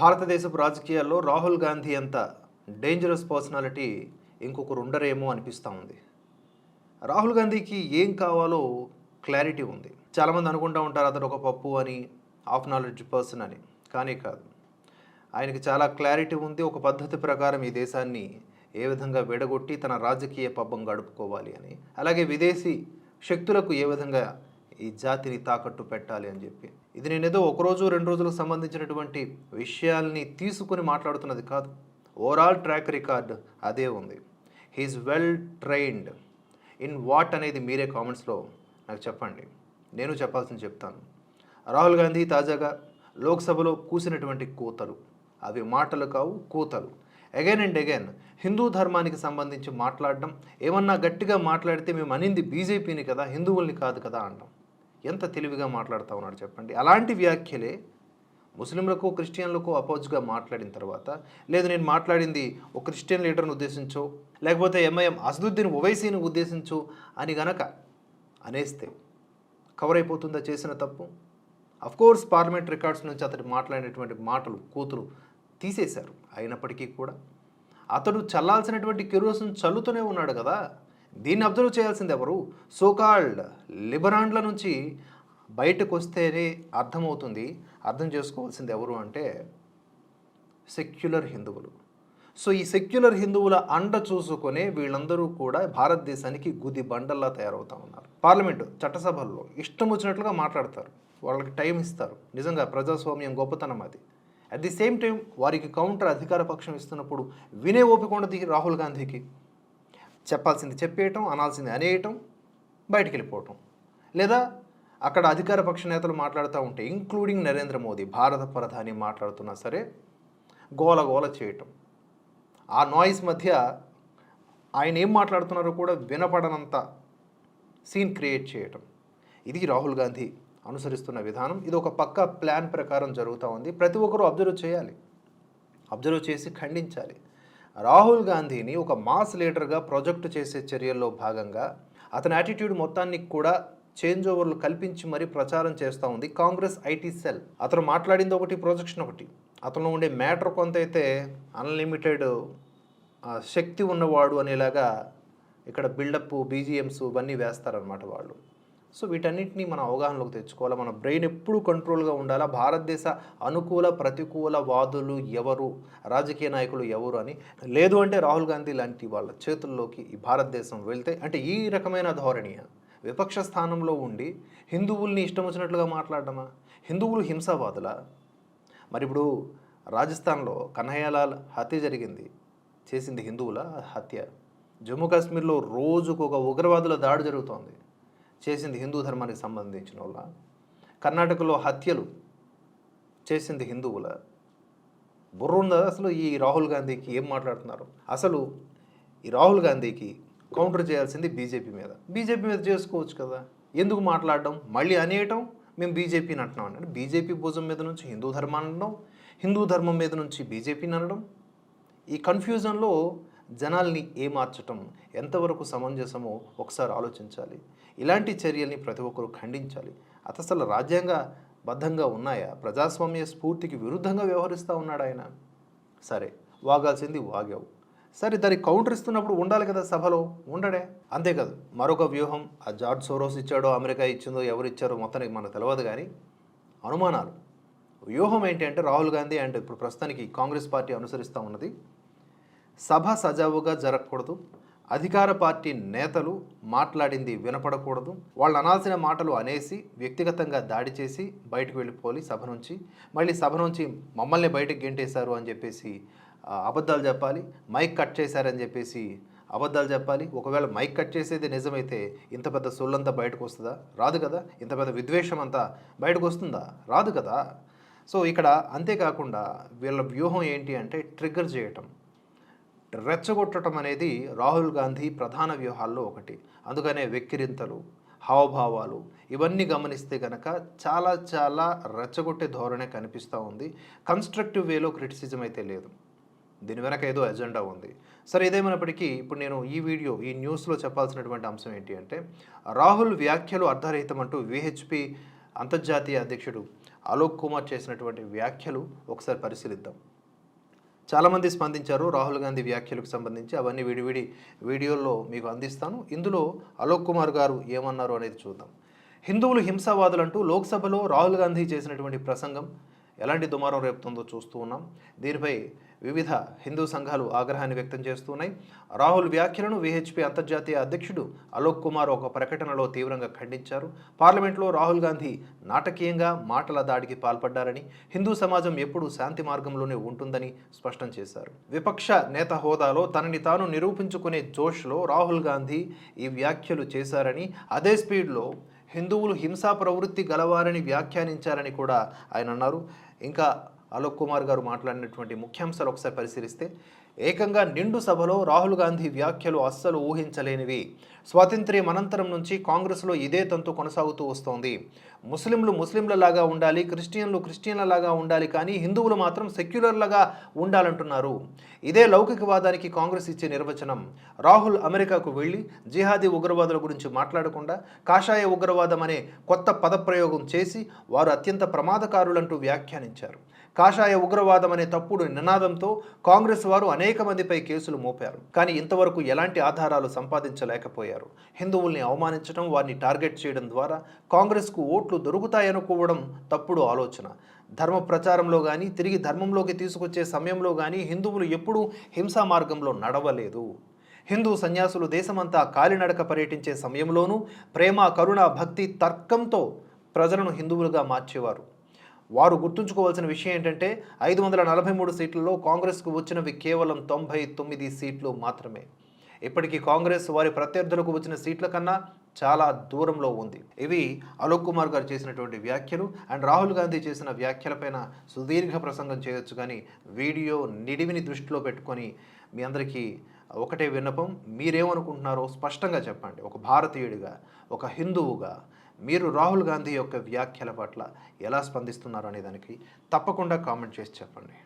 భారతదేశపు రాజకీయాల్లో రాహుల్ గాంధీ అంత డేంజరస్ పర్సనాలిటీ ఇంకొకరు ఉండరేమో అనిపిస్తూ ఉంది. రాహుల్ గాంధీకి ఏం కావాలో క్లారిటీ ఉంది. చాలామంది అనుకుంటూ ఉంటారు అతను ఒక పప్పు అని ఆఫ్ నాలెడ్జ్ పర్సన్ అని కానీ కాదు. ఆయనకి చాలా క్లారిటీ ఉంది ఒక పద్ధతి ప్రకారం ఈ దేశాన్ని ఏ విధంగా విడగొట్టి తన రాజకీయ పబ్బం గడుపుకోవాలి అని. అలాగే విదేశీ శక్తులకు ఏ విధంగా ఈ జాతిని తాకట్టు పెట్టాలి అని చెప్పి. ఇది నేను ఏదో ఒక రోజు రెండు రోజులకు సంబంధించినటువంటి విషయాల్ని తీసుకుని మాట్లాడుతున్నది కాదు. ఓవరాల్ ట్రాక్ రికార్డ్ అదే ఉంది. He is well trained in what అనేది మీరే కామెంట్స్లో నాకు చెప్పండి. నేను చెప్పాల్సింది చెప్తాను. రాహుల్ గాంధీ తాజాగా లోక్సభలో కూసినటువంటి కూతలు. అవి మాటలు కావు కూతలు. అగైన్ అండ్ అగైన్ హిందూ ధర్మానికి సంబంధించి మాట్లాడడం ఏమన్నా గట్టిగా మాట్లాడితే మేము అనింది బీజేపీని కదా హిందువుల్ని కాదు కదా అంటాం. ఎంత తెలివిగా మాట్లాడుతూ ఉన్నాడు చెప్పండి. అలాంటి వ్యాఖ్యలే ముస్లింలకు క్రిస్టియన్లకు అపోజ్గా మాట్లాడిన తర్వాత లేదు నేను మాట్లాడింది ఒక క్రిస్టియన్ లీడర్ని ఉద్దేశించో లేకపోతే ఎంఐఎం అసదుద్దీన్ ఓవైసీని ఉద్దేశించు అని గనక అనేస్తే కవర్ అయిపోతుందా చేసిన తప్పు? కోర్స్ పార్లమెంట్ రికార్డ్స్ నుంచి అతడు మాట్లాడినటువంటి మాటలు కూతురు తీసేశారు. అయినప్పటికీ కూడా అతడు చల్లాల్సినటువంటి కిరోసిన్ చల్లుతూనే ఉన్నాడు కదా. దీన్ని అబ్జర్వ్ చేయాల్సింది ఎవరు? సోకాల్డ్ లిబరాండ్ల నుంచి బయటకు వస్తేనే అర్థమవుతుంది. అర్థం చేసుకోవాల్సింది ఎవరు అంటే సెక్యులర్ హిందువులు. సో ఈ సెక్యులర్ హిందువుల అండ చూసుకునే వీళ్ళందరూ కూడా భారతదేశానికి గుది బండల్లా తయారవుతా ఉన్నారు. పార్లమెంటు చట్టసభల్లో ఇష్టం వచ్చినట్లుగా మాట్లాడతారు. వాళ్ళకి టైం ఇస్తారు. నిజంగా ప్రజాస్వామ్యం గొప్పతనం అది. అట్ ది సేమ్ టైం వారికి కౌంటర్ అధికార పక్షం ఇస్తున్నప్పుడు వినే ఓపిక ఉండదు రాహుల్ గాంధీకి. చెప్పాల్సింది చెప్పేయటం అనాల్సింది అనేయటం బయటికి వెళ్ళిపోవటం లేదా అక్కడ అధికార పక్ష నేతలు మాట్లాడుతూ ఉంటే ఇంక్లూడింగ్ నరేంద్ర మోదీ భారత ప్రధాని మాట్లాడుతున్నా సరే గోల గోల చేయటం. ఆ నాయిస్ మధ్య ఆయన ఏం మాట్లాడుతున్నారో కూడా వినపడనంత సీన్ క్రియేట్ చేయటం. ఇది రాహుల్ గాంధీ అనుసరిస్తున్న విధానం. ఇది ఒక పక్క ప్లాన్ ప్రకారం జరుగుతూ ఉంది. ప్రతి ఒక్కరూ అబ్జర్వ్ చేయాలి. అబ్జర్వ్ చేసి ఖండించాలి. రాహుల్ గాంధీని ఒక మాస్ లీడర్గా ప్రొజెక్ట్ చేసే చర్యల్లో భాగంగా అతని యాటిట్యూడ్ మొత్తాన్ని కూడా చేంజ్ ఓవర్లు కల్పించి మరీ ప్రచారం చేస్తూ ఉంది కాంగ్రెస్ ఐటీ సెల్. అతను మాట్లాడింది ఒకటి ప్రొజెక్షన్ ఒకటి. అతను ఉండే మ్యాటర్ కొంత అయితే అన్లిమిటెడ్ శక్తి ఉన్నవాడు అనేలాగా ఇక్కడ బిల్డప్ బీజిఎమ్స్ ఇవన్నీ వేస్తారనమాట వాళ్ళు. సో వీటన్నిటిని మన అవగాహనలోకి తెచ్చుకోవాలి మన బ్రెయిన్ ఎప్పుడు కంట్రోల్గా ఉండాలా భారతదేశ అనుకూల ప్రతికూల వాదులు ఎవరు రాజకీయ నాయకులు ఎవరు అని లేదు అంటే రాహుల్ గాంధీ లాంటి వాళ్ళ చేతుల్లోకి ఈ భారతదేశం వెళ్తే అంటే ఈ రకమైన ధోరణియ విపక్ష స్థానంలో ఉండి హిందువుల్ని ఇష్టం వచ్చినట్లుగా మాట్లాడటమా హిందువులు హింసావాదులా? మరి ఇప్పుడు రాజస్థాన్లో కన్హయ్యలాల్ హత్య జరిగింది చేసింది హిందువుల హత్య. జమ్మూ కాశ్మీర్లో రోజుకు ఒక ఉగ్రవాదుల దాడి జరుగుతోంది. చేసింది హిందూ ధర్మానికి సంబంధించిన వాళ్ళ. కర్ణాటకలో హత్యలు చేసింది హిందువుల. బుర్రుందా అసలు ఈ రాహుల్ గాంధీకి ఏం మాట్లాడుతున్నారు? అసలు ఈ రాహుల్ గాంధీకి కౌంటర్ చేయాల్సింది బీజేపీ మీద. బీజేపీ మీద చేసుకోవచ్చు కదా. ఎందుకు మాట్లాడడం? మళ్ళీ అనేయటం మేము బీజేపీని అంటున్నాం అంటే బీజేపీ భుజం మీద నుంచి హిందూ ధర్మాన్ని అనడం హిందూ ధర్మం మీద నుంచి బీజేపీని అనడం. ఈ కన్ఫ్యూజన్లో జనాల్ని ఏమార్చటం ఎంతవరకు సమంజసమో ఒకసారి ఆలోచించాలి. ఇలాంటి చర్యల్ని ప్రతి ఒక్కరూ ఖండించాలి. అతసలు రాజ్యాంగ బద్ధంగా ఉన్నాయా? ప్రజాస్వామ్య స్ఫూర్తికి విరుద్ధంగా వ్యవహరిస్తూ ఉన్నాడు ఆయన? సరే వాగాల్సింది వాగావు సరే దానికి కౌంటర్ ఇస్తున్నప్పుడు ఉండాలి కదా సభలో? ఉండడే. అంతేకాదు మరొక వ్యూహం ఆ జార్జ్ సోరోస్ ఇచ్చాడో అమెరికా ఇచ్చిందో ఎవరు ఇచ్చారో మొత్తానికి మనకు తెలియదు కానీ అనుమానాలు. వ్యూహం ఏంటి అంటే రాహుల్ గాంధీ అండ్ ఇప్పుడు ప్రస్తుతానికి కాంగ్రెస్ పార్టీ అనుసరిస్తూ ఉన్నది సభ సజావుగా జరగకూడదు. అధికార పార్టీ నేతలు మాట్లాడింది వినపడకూడదు. వాళ్ళు అనాల్సిన మాటలు అనేసి వ్యక్తిగతంగా దాడి చేసి బయటకు వెళ్ళిపోవాలి సభ నుంచి మళ్ళీ సభ నుంచి మమ్మల్ని బయటకు గెంటేశారు అని చెప్పేసి అబద్ధాలు చెప్పాలి. మైక్ కట్ చేశారని చెప్పేసి అబద్ధాలు చెప్పాలి. ఒకవేళ మైక్ కట్ చేసేది నిజమైతే ఇంత పెద్ద సొల్లంతా బయటకు వస్తుందా? రాదు కదా. ఇంత పెద్ద విద్వేషం అంతా బయటకు వస్తుందా? రాదు కదా. సో ఇక్కడ అంతేకాకుండా వీళ్ళ వ్యూహం ఏంటి అంటే ట్రిగ్గర్ చేయటం. రెచ్చగొట్టడం అనేది రాహుల్ గాంధీ ప్రధాన వ్యూహాల్లో ఒకటి. అందుకనే వెక్కిరింతలు హావభావాలు ఇవన్నీ గమనిస్తే కనుక చాలా చాలా రెచ్చగొట్టే ధోరణే కనిపిస్తూ ఉంది. కన్స్ట్రక్టివ్ వేలో క్రిటిసిజం అయితే లేదు. దీని వెనక ఏదో ఎజెండా ఉంది. సరే ఇదేమైనప్పటికీ ఇప్పుడు నేను ఈ వీడియో ఈ న్యూస్లో చెప్పాల్సినటువంటి అంశం ఏంటి అంటే రాహుల్ వ్యాఖ్యలు అర్ధరహితం అంటూ విహెచ్పి అంతర్జాతీయ అధ్యక్షుడు అలోక్ కుమార్ చేసినటువంటి వ్యాఖ్యలు ఒకసారి పరిశీలిద్దాం. చాలామంది స్పందించారు రాహుల్ గాంధీ వ్యాఖ్యలకు సంబంధించి. అవన్నీ విడివిడి వీడియోల్లో మీకు అందిస్తాను. ఇందులో అలోక్ కుమార్ గారు ఏమన్నారు అనేది చూద్దాం. హిందువులు హింసావాదులంటూ లోక్సభలో రాహుల్ గాంధీ చేసినటువంటి ప్రసంగం ఎలాంటి దుమారం రేపుతుందో చూస్తూ ఉన్నాం. దీనిపై వివిధ హిందూ సంఘాలు ఆగ్రహాన్ని వ్యక్తం చేస్తున్నాయి రాహుల్ వ్యాఖ్యలను విహెచ్పి అంతర్జాతీయ అధ్యక్షుడు అలోక్ కుమార్ ఒక ప్రకటనలో తీవ్రంగా ఖండించారు. పార్లమెంట్లో రాహుల్ గాంధీ నాటకీయంగా మాటల దాడికి పాల్పడ్డారని హిందూ సమాజం ఎప్పుడూ శాంతి మార్గంలోనే ఉంటుందని స్పష్టం చేశారు. విపక్ష నేత హోదాలో తనని తాను నిరూపించుకునే జోష్లో రాహుల్ గాంధీ ఈ వ్యాఖ్యలు చేశారని అదే స్పీడ్లో హిందువులు హింసా ప్రవృత్తి గలవారని వ్యాఖ్యానించారని కూడా ఆయన అన్నారు. ఇంకా అలోక్ కుమార్ గారు మాట్లాడినటువంటి ముఖ్యాంశాలు ఒకసారి పరిశీలిస్తే ఏకంగా నిండు సభలో రాహుల్ గాంధీ వ్యాఖ్యలు అస్సలు ఊహించలేనివి. స్వాతంత్ర్యం అనంతరం నుంచి కాంగ్రెస్లో ఇదే తంతు కొనసాగుతూ వస్తోంది. ముస్లింలు ముస్లింలలాగా ఉండాలి క్రిస్టియన్లు క్రిస్టియన్లలాగా ఉండాలి కానీ హిందువులు మాత్రం సెక్యులర్లుగా ఉండాలంటున్నారు. ఇదే లౌకికవాదానికి కాంగ్రెస్ ఇచ్చే నిర్వచనం. రాహుల్ అమెరికాకు వెళ్ళి జిహాదీ ఉగ్రవాదుల గురించి మాట్లాడకుండా కాషాయ ఉగ్రవాదం అనే కొత్త పదప్రయోగం చేసి వారు అత్యంత ప్రమాదకారులంటూ వ్యాఖ్యానించారు. కాషాయ ఉగ్రవాదం అనే తప్పుడు నినాదంతో కాంగ్రెస్ వారు అనేక మందిపై కేసులు మోపారు. కానీ ఇంతవరకు ఎలాంటి ఆధారాలు సంపాదించలేకపోయారు. హిందువుల్ని అవమానించడం వారిని టార్గెట్ చేయడం ద్వారా కాంగ్రెస్కు ఓట్లు దొరుకుతాయనుకోవడం తప్పుడు ఆలోచన. ధర్మ ప్రచారంలో కానీ తిరిగి ధర్మంలోకి తీసుకొచ్చే సమయంలో కానీ హిందువులు ఎప్పుడూ హింసా మార్గంలో నడవలేదు. హిందూ సన్యాసులు దేశమంతా కాలినడక పర్యటించే సమయంలోనూ ప్రేమ కరుణ భక్తి తర్కంతో ప్రజలను హిందువులుగా మార్చేవారు. వారు గుర్తుంచుకోవాల్సిన విషయం ఏంటంటే ఐదు వందల నలభై మూడు సీట్లలో కాంగ్రెస్కు వచ్చినవి కేవలం తొంభై తొమ్మిది సీట్లు మాత్రమే. ఇప్పటికీ కాంగ్రెస్ వారి ప్రత్యర్థులకు వచ్చిన సీట్ల కన్నా చాలా దూరంలో ఉంది. ఇవి అలోక్ కుమార్ గారు చేసినటువంటి వ్యాఖ్యలు అండ్ రాహుల్ గాంధీ చేసిన వ్యాఖ్యలపైన సుదీర్ఘ ప్రసంగం చేయొచ్చు కానీ వీడియో నిడివిని దృష్టిలో పెట్టుకొని మీ అందరికీ ఒకటే విన్నపం మీరేమనుకుంటున్నారో స్పష్టంగా చెప్పండి. ఒక భారతీయుడిగా ఒక హిందువుగా మీరు రాహుల్ గాంధీ యొక్క వ్యాఖ్యల పట్ల ఎలా స్పందిస్తున్నారు అనే దానికి తప్పకుండా కామెంట్ చేసి చెప్పండి.